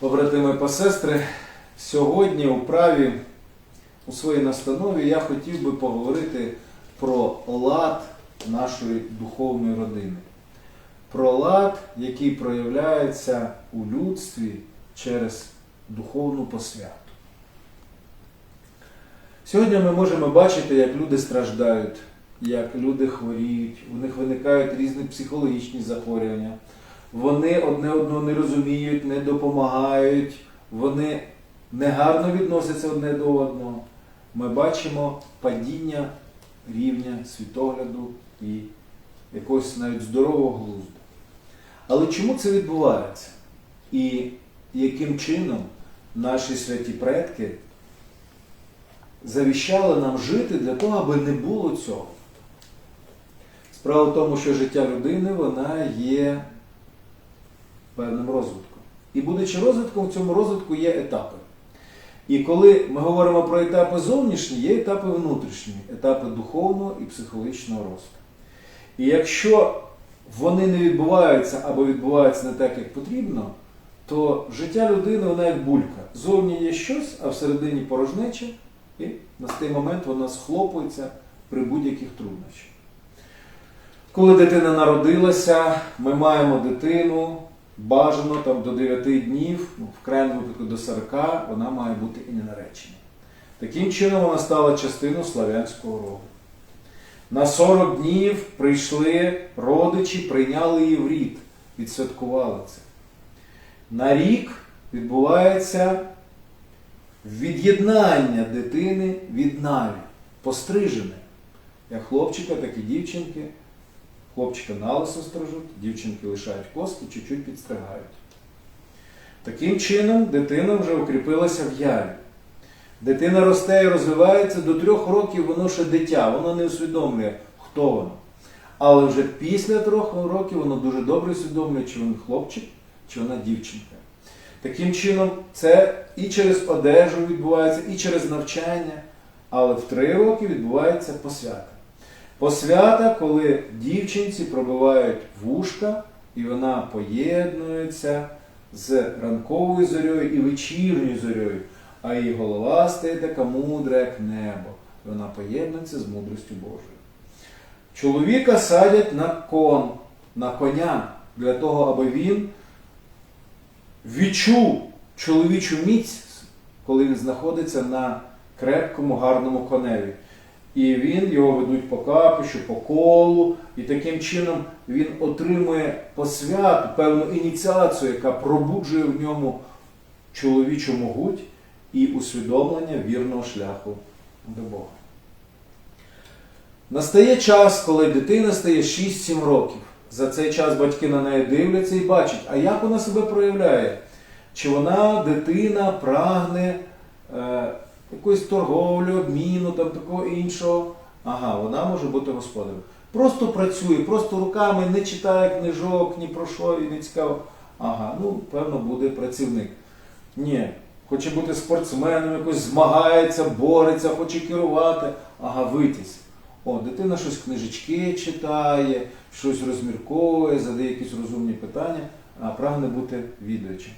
Побратими і посестри, сьогодні у праві у своїй настанові я хотів би поговорити про лад нашої духовної родини. Про лад, який проявляється у людстві через духовну посвяту. Сьогодні ми можемо бачити, як люди страждають, як люди хворіють, у них виникають різні психологічні захворювання. Вони одне одного не розуміють, не допомагають, вони негарно відносяться одне до одного. Ми бачимо падіння рівня світогляду і якогось навіть здорового глузду. Але чому це відбувається? І яким чином наші святі предки завіщали нам жити для того, аби не було цього? Справа в тому, що життя людини вона є певним розвитком. І будучи розвитком, в цьому розвитку є етапи. І коли ми говоримо про етапи зовнішні, є етапи внутрішні, етапи духовного і психологічного росту. І якщо вони не відбуваються або відбуваються не так, як потрібно, то життя людини вона як булька. Зовні є щось, а всередині порожнеча, і на цей момент вона схлопується при будь-яких труднощах. Коли дитина народилася, ми маємо дитину, бажано там до 9 днів, ну, в крайньому випадку до 40, вона має бути і не наречена. Таким чином вона стала частиною славянського роду. На 40 днів прийшли родичі, прийняли її в рід, відсвяткували це. На рік відбувається від'єднання дитини від наві, пострижене. Як хлопчика, так і дівчинки. Хлопчика на лисо стрижуть, дівчинки лишають коски, чуть-чуть підстригають. Таким чином дитина вже укріпилася в яві. Дитина росте і розвивається до трьох років, воно ще дитя, воно не усвідомлює, хто воно. Але вже після трьох років воно дуже добре усвідомлює, чи він хлопчик, чи вона дівчинка. Таким чином, це і через одежу відбувається, і через навчання, але в три роки відбувається посвята. Посвята, коли дівчинці пробивають вушка, і вона поєднується з ранковою зорьою і вечірньою зорьою, а її голова стає така мудра, як небо. І вона поєднується з мудростю Божою. Чоловіка садять на кон, на коня, для того, аби він відчув чоловічу міць, коли він знаходиться на крепкому, гарному коневі. І він його ведуть по капищу, по колу, і таким чином він отримує посвяту, певну ініціацію, яка пробуджує в ньому чоловічу могуть і усвідомлення вірного шляху до Бога. Настає час, коли дитина стає 6-7 років. За цей час батьки на неї дивляться і бачать, а як вона себе проявляє? Чи вона, дитина, прагне е, якоїсь торговлі, обміну, там такого іншого. Ага, вона може бути господарем. Просто працює, просто руками не читає книжок, ні про що і не цікаво. Ага, ну, певно, буде працівник. Ні, хоче бути спортсменом, якось змагається, бореться, хоче керувати. Ага, витязь. О, дитина щось книжечки читає, щось розмірковує, задає якісь розумні питання, а прагне бути відуючим.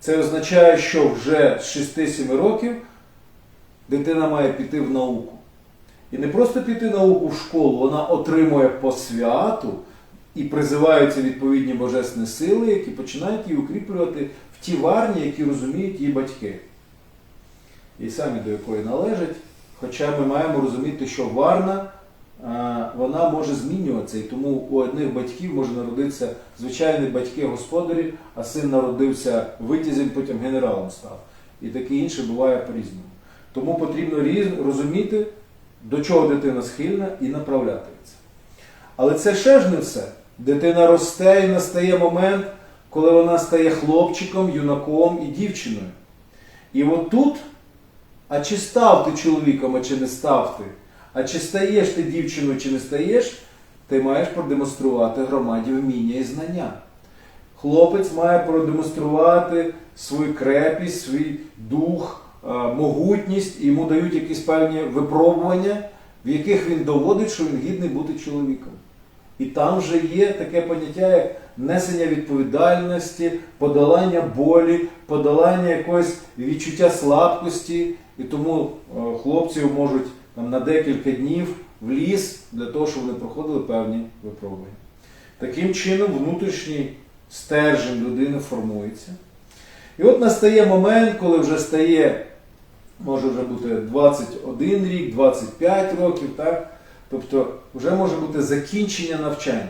Це означає, що вже з 6-7 років дитина має піти в науку. І не просто піти в науку в школу, вона отримує посвяту і призиваються відповідні божественні сили, які починають її укріплювати в ті варні, які розуміють її батьки. І самі до якої належать. Хоча ми маємо розуміти, що варна вона може змінюватися, і тому у одних батьків може народитися звичайні батьки-господарі, а син народився витязем, потім генералом став. І таке інше буває по-різному. Тому потрібно розуміти, до чого дитина схильна і направляти це. Але це ще ж не все. Дитина росте і настає момент, коли вона стає хлопчиком, юнаком і дівчиною. І от тут, а чи став ти чоловіком, а чи не став ти, а чи стаєш ти дівчиною, чи не стаєш, ти маєш продемонструвати громаді вміння і знання. Хлопець має продемонструвати свою крепість, свій дух, могутність, і йому дають якісь певні випробування, в яких він доводить, що він гідний бути чоловіком. І там вже є таке поняття, як несення відповідальності, подолання болі, подолання якогось відчуття слабкості. І тому е, хлопців можуть там, на декілька днів в ліс для того, щоб вони проходили певні випробування. Таким чином, внутрішній стержень людини формується. І от настає момент, коли вже стає, може вже бути 21 рік, 25 років, так? тобто вже може бути закінчення навчання.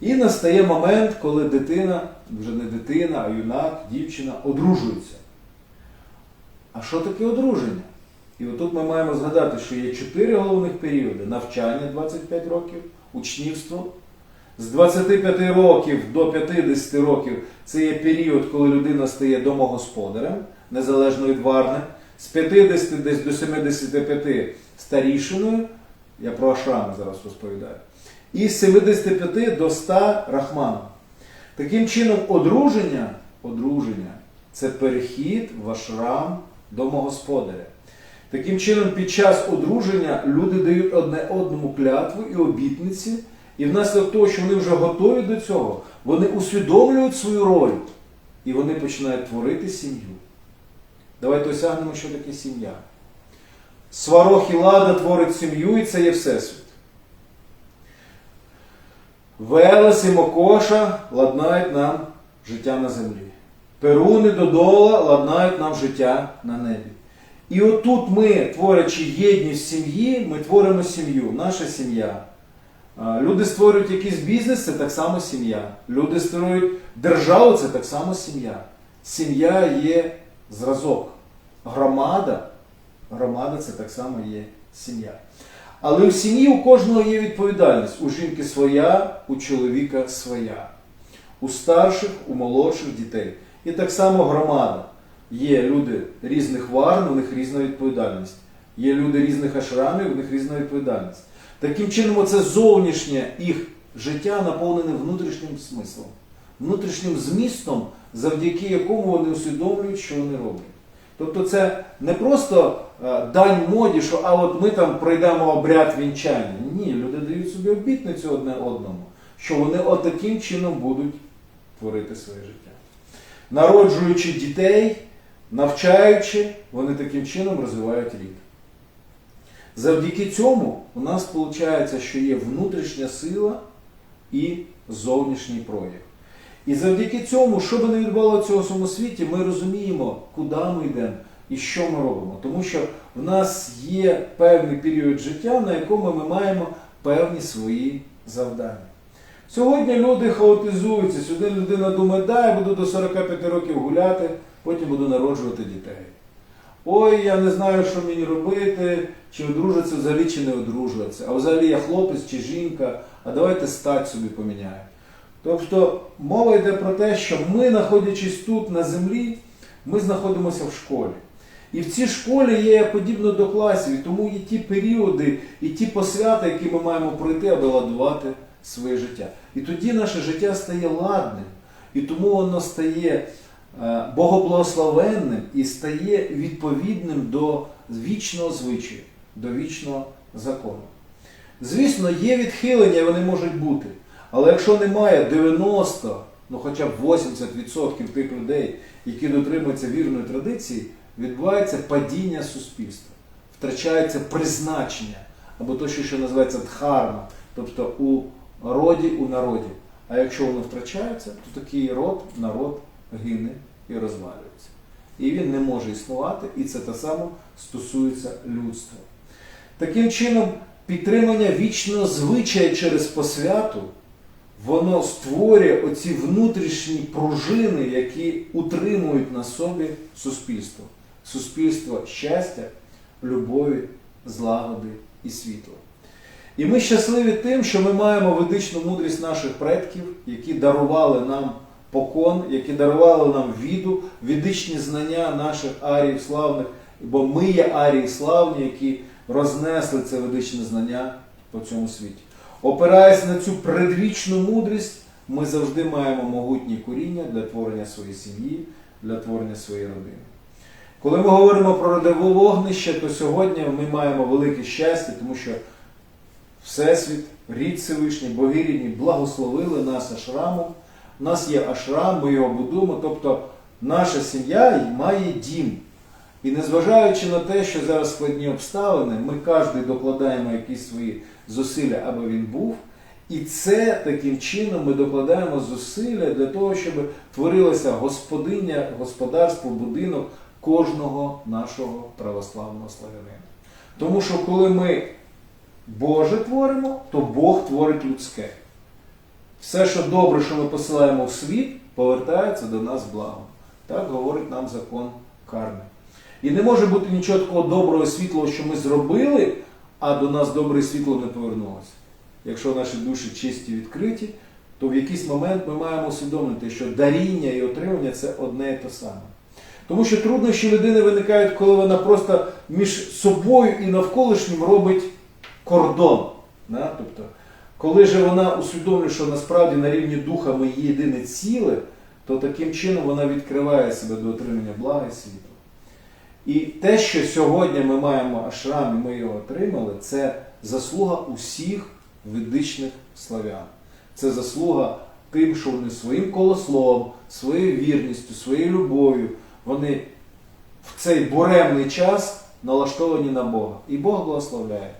І настає момент, коли дитина, вже не дитина, а юнак, дівчина одружується. А що таке одруження? І отут ми маємо згадати, що є чотири головних періоди: навчання 25 років, учнівство. З 25 років до 50 років це є період, коли людина стає домогосподарем, незалежно від варни. З 50 десь до 75 старішиною, я про ашрами зараз розповідаю, і з 75 до 100 рахманом. Таким чином, одруження, одруження це перехід в ашрам домогосподаря. Таким чином, під час одруження люди дають одне одному клятву і обітниці, і внаслідок того, що вони вже готові до цього, вони усвідомлюють свою роль і вони починають творити сім'ю. Давайте осягнемо, що таке сім'я. Сварох і лада творить сім'ю, і це є Всесвіт. Велес і Мокоша ладнають нам життя на землі. Перуни додола ладнають нам життя на небі. І отут ми, творячи єдність сім'ї, ми творимо сім'ю, наша сім'я. Люди створюють якийсь бізнес, це так само сім'я. Люди створюють державу, це так само сім'я. Сім'я є зразок. Громада, громада це так само є сім'я. Але в сім'ї у кожного є відповідальність. У жінки своя, у чоловіка своя. У старших, у молодших дітей. І так само громада. Є люди різних варн, у них різна відповідальність. Є люди різних ашрамів, у них різна відповідальність. Таким чином, оце зовнішнє їх життя наповнене внутрішнім смислом, внутрішнім змістом, завдяки якому вони усвідомлюють, що вони роблять. Тобто це не просто е, дань моді, що а от ми там пройдемо обряд вінчання. Ні, люди дають собі обітницю одне одному, що вони от таким чином будуть творити своє життя. Народжуючи дітей, навчаючи, вони таким чином розвивають рід. Завдяки цьому у нас виходить, що є внутрішня сила і зовнішній прояв. І завдяки цьому, що би не відбувало в цьому всьому світі, ми розуміємо, куди ми йдемо і що ми робимо. Тому що в нас є певний період життя, на якому ми маємо певні свої завдання. Сьогодні люди хаотизуються. Сьогодні людина думає, да, я буду до 45 років гуляти, потім буду народжувати дітей. Ой, я не знаю, що мені робити, чи одружитися взагалі, чи не одружуватися. А взагалі я хлопець чи жінка, а давайте стать собі поміняємо. Тобто мова йде про те, що ми, знаходячись тут на землі, ми знаходимося в школі. І в цій школі є подібно до класів, і тому є ті періоди і ті посвяти, які ми маємо пройти, аби ладувати своє життя. І тоді наше життя стає ладним, і тому воно стає е, богоблагословенним і стає відповідним до вічного звичаю, до вічного закону. Звісно, є відхилення, вони можуть бути. Але якщо немає 90, ну хоча б 80% тих людей, які дотримуються вірної традиції, відбувається падіння суспільства, втрачається призначення, або то, що називається дхарма, тобто у роді, у народі. А якщо воно втрачається, то такий род, народ гине і розвалюється. І він не може існувати, і це те саме стосується людства. Таким чином, підтримання вічного звичая через посвяту, воно створює оці внутрішні пружини, які утримують на собі суспільство. Суспільство щастя, любові, злагоди і світла. І ми щасливі тим, що ми маємо ведичну мудрість наших предків, які дарували нам покон, які дарували нам віду, ведичні знання наших аріїв славних, бо ми є арії славні, які рознесли це ведичне знання по цьому світі. Опираючись на цю предвічну мудрість, ми завжди маємо могутні коріння для творення своєї сім'ї, для творення своєї родини. Коли ми говоримо про родове вогнище, то сьогодні ми маємо велике щастя, тому що Всесвіт, рід Всевишній, боги благословили нас ашрамом, У нас є ашрам, ми його будуємо, тобто наша сім'я має дім. І незважаючи на те, що зараз складні обставини, ми кожен докладаємо якісь свої зусилля, аби він був. І це таким чином ми докладаємо зусилля для того, щоб творилося господиня, господарство, будинок кожного нашого православного славянина. Тому що коли ми Боже творимо, то Бог творить людське. Все, що добре, що ми посилаємо в світ, повертається до нас благом. Так говорить нам закон карми. І не може бути нічого такого доброго світлого, що ми зробили, а до нас добре світло не повернулося. Якщо наші душі чисті відкриті, то в якийсь момент ми маємо усвідомити, що даріння і отримання це одне і те саме. Тому що труднощі людини виникають, коли вона просто між собою і навколишнім робить кордон. Да? Тобто, коли же вона усвідомлює, що насправді на рівні духа ми є єдине ціле, то таким чином вона відкриває себе до отримання блага і світла. І те, що сьогодні ми маємо ашрам, і ми його отримали, це заслуга усіх ведичних славян. Це заслуга тим, що вони своїм колословом, своєю вірністю, своєю любов'ю, вони в цей буремний час налаштовані на Бога. І Бог благословляє.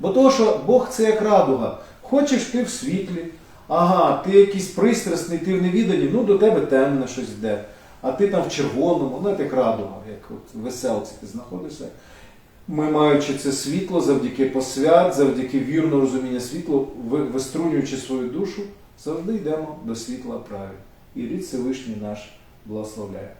Бо того, що Бог це як радуга. Хочеш ти в світлі, ага, ти якийсь пристрасний, ти в невіданні, ну до тебе темне щось йде. А ти там в червоному, ну як радуга, як от веселці ти знаходишся. Ми, маючи це світло, завдяки посвят, завдяки вірного розуміння світла, ви- виструнюючи свою душу, завжди йдемо до світла праві. І рід Всевишній наш благословляє.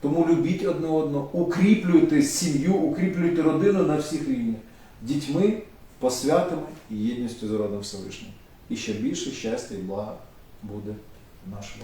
Тому любіть одне одного, укріплюйте сім'ю, укріплюйте родину на всіх рівнях. Дітьми, посвятами і єдністю з родом Всевишнім. І ще більше щастя і блага буде нашому.